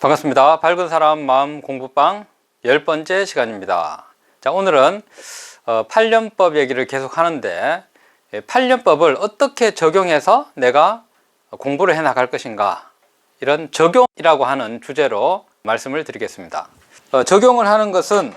반갑습니다. 밝은 사람 마음 공부방 열 번째 시간입니다. 자, 오늘은 어, 8년법 얘기를 계속 하는데 8년법을 어떻게 적용해서 내가 공부를 해 나갈 것인가 이런 적용이라고 하는 주제로 말씀을 드리겠습니다. 어, 적용을 하는 것은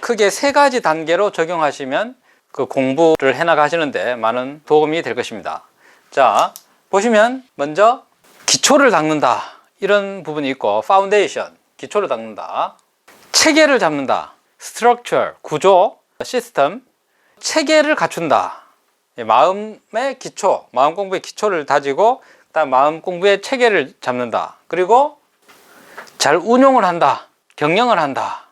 크게 세 가지 단계로 적용하시면 그 공부를 해 나가시는데 많은 도움이 될 것입니다. 자, 보시면 먼저 기초를 닦는다. 이런 부분이 있고 파운데이션, 기초를 닦는다. 체계를 잡는다. 스트럭처, 구조, 시스템, 체계를 갖춘다. 예, 마음의 기초, 마음 공부의 기초를 다지고 그다음 마음 공부의 체계를 잡는다. 그리고 잘 운용을 한다. 경영을 한다.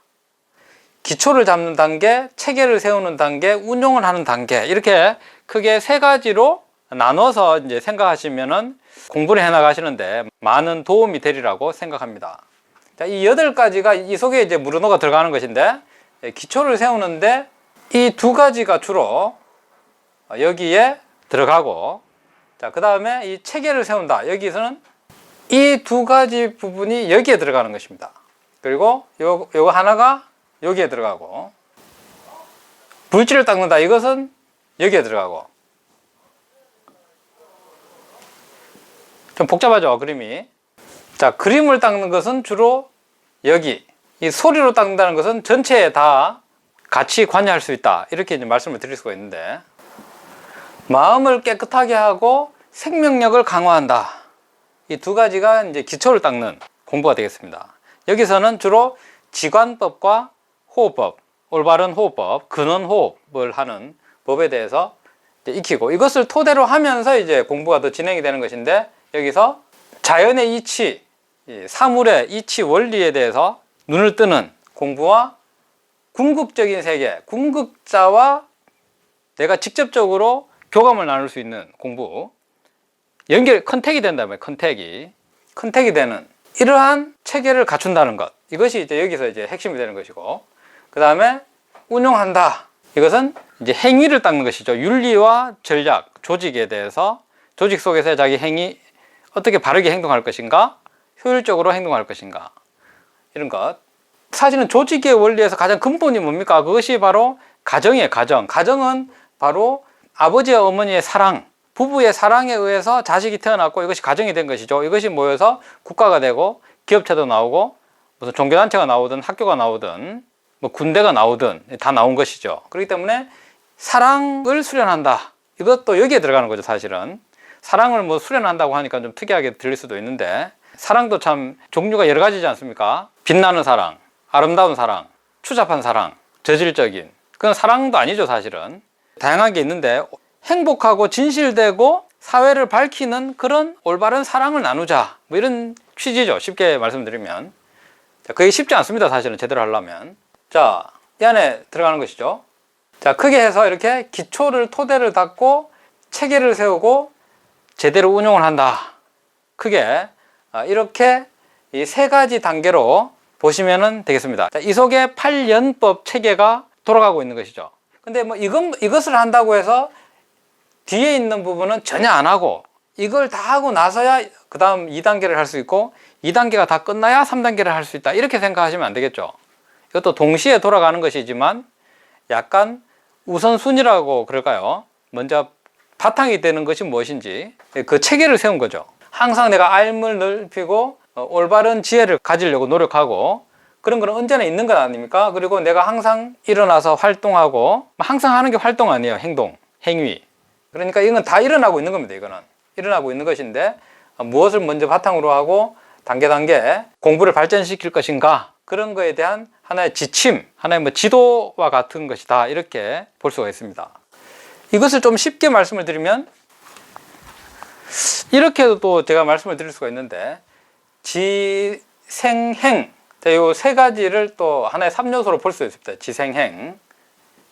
기초를 잡는 단계, 체계를 세우는 단계, 운용을 하는 단계 이렇게 크게 세 가지로 나눠서 이제 생각하시면은 공부를 해 나가시는데 많은 도움이 되리라고 생각합니다. 자, 이 여덟 가지가 이 속에 이제 무르노가 들어가는 것인데 예, 기초를 세우는데 이 두 가지가 주로 여기에 들어가고 자, 그다음에 이 체계를 세운다. 여기서는 이 두 가지 부분이 여기에 들어가는 것입니다. 그리고 요 요거 하나가 여기에 들어가고 불질을 닦는다. 이것은 여기에 들어가고 좀 복잡하죠 그림이. 자 그림을 닦는 것은 주로 여기 이 소리로 닦는다는 것은 전체에 다 같이 관여할 수 있다. 이렇게 이제 말씀을 드릴 수가 있는데. 마음을 깨끗하게 하고 생명력을 강화한다. 이 두 가지가 이제 기초를 닦는 공부가 되겠습니다. 여기서는 주로 지관법과 호흡법 올바른 호흡법 근원 호흡을 하는 법에 대해서 익히고 이것을 토대로 하면서 이제 공부가 더 진행이 되는 것인데 여기서 자연의 이치, 사물의 이치 원리에 대해서 눈을 뜨는 공부와 궁극적인 세계, 궁극자와 내가 직접적으로 교감을 나눌 수 있는 공부, 연결, 컨택이 된다면 컨택이, 컨택이 되는 이러한 체계를 갖춘다는 것. 이것이 이제 여기서 이제 핵심이 되는 것이고, 그 다음에 운용한다. 이것은 이제 행위를 닦는 것이죠. 윤리와 전략, 조직에 대해서 조직 속에서의 자기 행위, 어떻게 바르게 행동할 것인가, 효율적으로 행동할 것인가, 이런 것. 사실은 조직의 원리에서 가장 근본이 뭡니까? 그것이 바로 가정이에요, 가정. 가정은 바로 아버지와 어머니의 사랑, 부부의 사랑에 의해서 자식이 태어났고 이것이 가정이 된 것이죠. 이것이 모여서 국가가 되고 기업체도 나오고 무슨 종교단체가 나오든 학교가 나오든 뭐 군대가 나오든 다 나온 것이죠. 그렇기 때문에 사랑을 수련한다. 이것도 여기에 들어가는 거죠, 사실은. 사랑을 뭐 수련한다고 하니까 좀 특이하게 들릴 수도 있는데 사랑도 참 종류가 여러 가지지 않습니까? 빛나는 사랑, 아름다운 사랑, 추잡한 사랑, 저질적인. 그건 사랑도 아니죠 사실은. 다양한 게 있는데 행복하고 진실되고 사회를 밝히는 그런 올바른 사랑을 나누자. 뭐 이런 취지죠. 쉽게 말씀드리면. 자, 그게 쉽지 않습니다 사실은 제대로 하려면. 자 이 안에 들어가는 것이죠. 자 크게 해서 이렇게 기초를 토대를 닦고 체계를 세우고 제대로 운용을 한다. 크게 아, 이렇게 이 세 가지 단계로 보시면 되겠습니다. 이 속에 8년법 체계가 돌아가고 있는 것이죠. 근데 뭐 이건, 이것을 한다고 해서 뒤에 있는 부분은 전혀 안 하고 이걸 다 하고 나서야 그 다음 2단계를 할 수 있고 2단계가 다 끝나야 3단계를 할 수 있다. 이렇게 생각하시면 안 되겠죠. 이것도 동시에 돌아가는 것이지만 약간 우선순위라고 그럴까요? 먼저 바탕이 되는 것이 무엇인지 그 체계를 세운 거죠. 항상 내가 알을 넓히고 어, 올바른 지혜를 가지려고 노력하고 그런 건 언제나 있는 것 아닙니까? 그리고 내가 항상 일어나서 활동하고 항상 하는 게 활동 아니에요. 행동, 행위. 그러니까 이건 다 일어나고 있는 겁니다. 이거는 일어나고 있는 것인데 어, 무엇을 먼저 바탕으로 하고 단계 단계 공부를 발전시킬 것인가 그런 거에 대한 하나의 지침, 하나의 뭐 지도와 같은 것이다 이렇게 볼 수가 있습니다. 이것을 좀 쉽게 말씀을 드리면 이렇게도 또 제가 말씀을 드릴 수가 있는데 지생행 이 세 가지를 또 하나의 3요소로 볼 수 있습니다. 지생행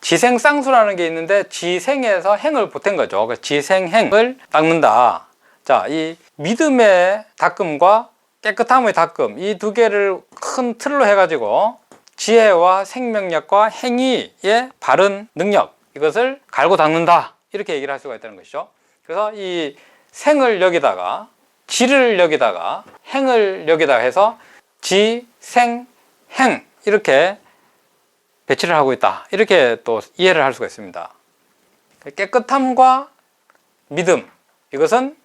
지생쌍수라는 게 있는데 지생에서 행을 보탠 거죠. 지생행을 닦는다. 자, 이 믿음의 닦음과 깨끗함의 닦음 이 두 개를 큰 틀로 해가지고 지혜와 생명력과 행위의 바른 능력 이것을 갈고 닦는다 이렇게 얘기를 할 수가 있다는 것이죠 그래서 이 생을 여기다가 질을 여기다가 행을 여기다가 해서 지, 생, 행 이렇게 배치를 하고 있다. 이렇게 또 이해를 할 수가 있습니다. 깨끗함과 믿음 이것은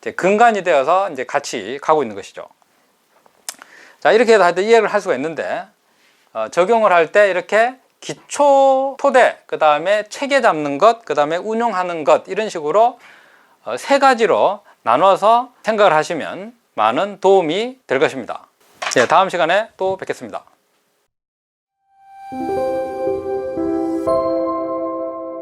이제 근간이 되어서 이제 같이 가고 있는 것이죠. 자 이렇게 해서 이해를 할 수가 있는데 어, 적용을 할 때 이렇게 기초 토대 그 다음에 체계 잡는 것 그 다음에 운용하는 것 이런 식으로 어, 세 가지로 나눠서 생각을 하시면 많은 도움이 될 것입니다. 네, 다음 시간에 또 뵙겠습니다.